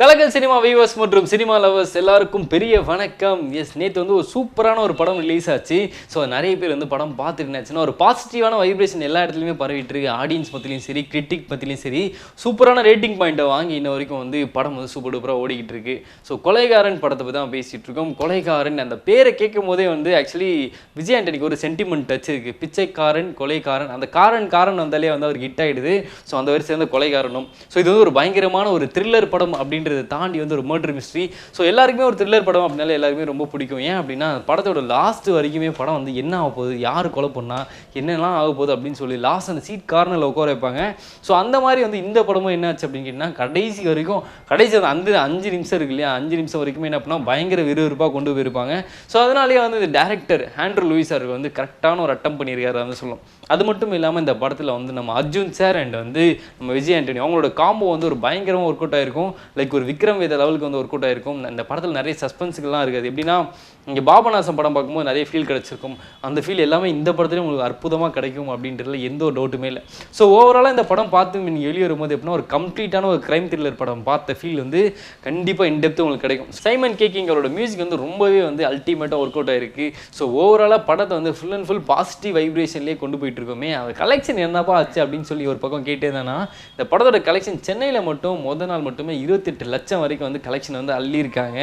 கலக்கல் cinema viewers மற்றும் cinema lovers எல்லாருக்கும் பெரிய வணக்கம். எஸ் நேற்று வந்து ஒரு சூப்பரான ஒரு படம் ரிலீஸ் ஆச்சு. ஸோ நிறைய பேர் வந்து படம் பார்த்துருந்துச்சுன்னா ஒரு பாசிட்டிவான வைப்ரேஷன் எல்லா இடத்துலையுமே பரவிட்டு இருக்கு. ஆடியன்ஸ் பற்றிலையும் சரி கிரிட்டிக் பற்றிலையும் சரி சூப்பரான ரேட்டிங் பாயிண்ட்டை வாங்கி இன்ன வரைக்கும் வந்து படம் வந்து சூப்பர் டூப்பராக ஓடிக்கிட்டு இருக்கு. ஸோ கொலைகாரன் படத்தை பற்றி தான் பேசிகிட்டு இருக்கோம். கொலைகாரன் அந்த பேரை கேட்கும் போதே வந்து ஆக்சுவலி விஜய் ஆண்டனிக்கு ஒரு சென்டிமெண்ட் டச் இருக்குது பிச்சைக்காரன் கொலைகாரன் அந்த காரன் காரன் வந்தாலே வந்து அவருக்கு ஹிட் ஆகிடுது ஸோ அந்த வரி சேர்ந்த கொலைகாரனும். ஸோ இது வந்து ஒரு பயங்கரமான ஒரு த்ரில்லர் படம் அப்படின்றத தாண்டி வந்து ஒரு மர்டர் மிஸ்ட்ரி ஸோ எல்லாருக்குமே ஒரு த்ரில்லர் படம் அப்படின்னால எல்லாருக்குமே ரொம்ப பிடிக்கும். ஏன் அப்படின்னா படத்தோட லாஸ்ட் வரைக்குமே படம் வந்து என்ன ஆக போகுது யார் கொலை பண்ணால் என்னெல்லாம் ஆக போகுது அப்படின்னு சொல்லி லாஸ்ட் அந்த சீட் கார்னரில் உட்கார வைப்பாங்க. ஸோ அந்த மாதிரி வந்து இந்த படமும் என்னாச்சு அப்படின்னு கேட்டிங்கன்னா கடைசி வரைக்கும் கடைசி அந்த அந்த அஞ்சு நிமிஷம் இருக்கு இல்லையா? அஞ்சு நிமிஷம் வரைக்குமே என்ன பண்ணால் பயங்கர விறுவிறுப்பாக கொண்டு போயிருப்பாங்க. ஸோ அதனாலேயே வந்து இந்த டேரக்டர் ஹேண்ட்ரு லூயிஸ் சார் வந்து கரெக்டான ஒரு அட்டம் பண்ணியிருக்காரு வந்து சொல்லும் அது மட்டும் இல்லாமல் இந்த படத்தில் வந்து நம்ம அர்ஜுன் சார் அண்ட் வந்து நம்ம விஜய் ஆண்டனி அவங்களோட காம்போ வந்து ஒரு பயங்கரமாக ஒர்க் அவுட் ஆயிருக்கும். லைக் ஒரு விக்ரம் வேத லெவலுக்கு வந்து ஒர்க் அவுட் ஆயிருக்கும். இந்த படத்தில் நிறைய சஸ்பென்ஸுகள்லாம் இருக்குது. எப்படின்னா இங்கே பாபநாசம் படம் பார்க்கும்போது நிறைய ஃபீல் கிடச்சிருக்கும். அந்த ஃபீல் எல்லாமே இந்த படத்துலேயும் உங்களுக்கு அற்புதமாக கிடைக்கும் அப்படின்றதுல எந்த ஒரு டவுட்டுமே இல்லை. ஸோ ஓவராலாக இந்த படம் பார்த்து நீங்கள் வெளியே வரும்போது எப்படின்னா ஒரு கம்ப்ளீட்டான ஒரு க்ரைம் த்ரில்லர் படம் பார்த்த ஃபீல் வந்து கண்டிப்பாக இன்டெப்த்து உங்களுக்கு கிடைக்கும். சைமன் கேக்கிங் அவரோட மியூசிக் வந்து ரொம்பவே வந்து அல்டிமேட்டாக ஒர்க் அவுட் ஆயிருக்கு. ஸோ ஓவராலாக படத்தை வந்து ஃபுல் அண்ட் ஃபுல் பாசிட்டிவ் வைப்ரேஷன்லேயே கொண்டு போயிட்டு இருக்கோமே அது கலெக்ஷன் என்னப்பா ஆச்சு அப்படின்னு சொல்லி ஒரு பக்கம் கேட்டே தானா இந்த படத்தோட கலெக்ஷன் சென்னையில் மட்டும் முத நாள் மட்டுமே இருபத்தெட்டு லட்சம் வரைக்கும் வந்து கலெக்ஷன் வந்து அள்ளியிருக்காங்க.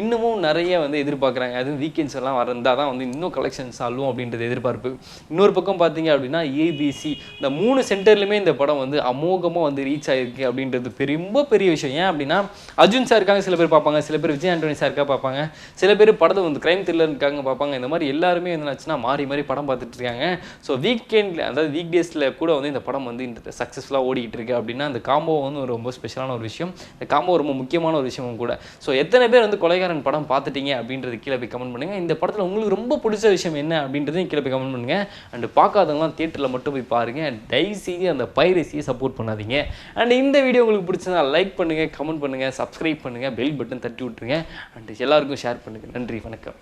இன்னமும் நிறைய வந்து எதிர்பார்க்குறாங்க. அதுவும் வீக்கெண்ட்ஸ் எல்லாம் வரந்தால் தான் வந்து இன்னும் கலெக்ஷன்ஸ் அள்ளும் அப்படின்றது எதிர்பார்ப்பு. இன்னொரு பக்கம் பார்த்தீங்க அப்படின்னா ஏபிசி இந்த மூணு சென்டர்லையுமே இந்த படம் வந்து அமோகமாக வந்து ரீச் ஆகிருக்கு அப்படின்றது பெரிய ரொம்ப பெரிய விஷயம். ஏன் அப்படின்னா அர்ஜுன் சார் இருக்காங்க சில பேர் பார்ப்பாங்க. சில பேர் விஜய் ஆண்டனி சாருக்காக பார்ப்பாங்க. சில பேர் படத்தை வந்து கிரைம் த்ரில்லர் இருக்காங்க பார்ப்பாங்க. இந்த மாதிரி எல்லாருமே என்னாச்சுன்னா மாறி மாறி படம் பார்த்துட்டு இருக்காங்க. ஸோ வீக்கெண்டில் அதாவது வீக் டேஸில் கூட வந்து இந்த படம் வந்து இந்த சக்ஸஸ்ஃபுல்லாக ஓடிக்கிட்டு இருக்கு அப்படின்னா அந்த காம்போ வந்து ரொம்ப ஸ்பெஷலான ஒரு விஷயம். இந்த காம்போ ரொம்ப முக்கியமான ஒரு விஷயமும் கூட. ஸோ எத்தனை பேர் வந்து கொலைகாரன் படம் பார்த்துட்டீங்க அப்படின்றது கீழே போய் கமெண்ட் பண்ணுங்கள் இந்த படத்தில் உங்களுக்கு ரொம்ப பிடிச்ச விஷயம் என்ன அப்படின்றதையும் கீழே போய் கமெண்ட் பண்ணுங்கள் அண்டு பார்க்காதவங்களாம் தேட்டரில் மட்டும் போய் பாருங்கள் தயவுசெய்து அந்த பைரசியை சப்போர்ட் பண்ணாதீங்க. அண்ட் இந்த வீடியோ உங்களுக்கு பிடிச்சதுனா லைக் பண்ணுங்கள் கமெண்ட் பண்ணுங்கள் சப்ஸ்கிரைப் பண்ணுங்கள் பெல் பட்டன் தட்டி விட்டுருங்க. அண்ட் எல்லாருக்கும் ஷேர் பண்ணுங்கள் நன்றி வணக்கம்.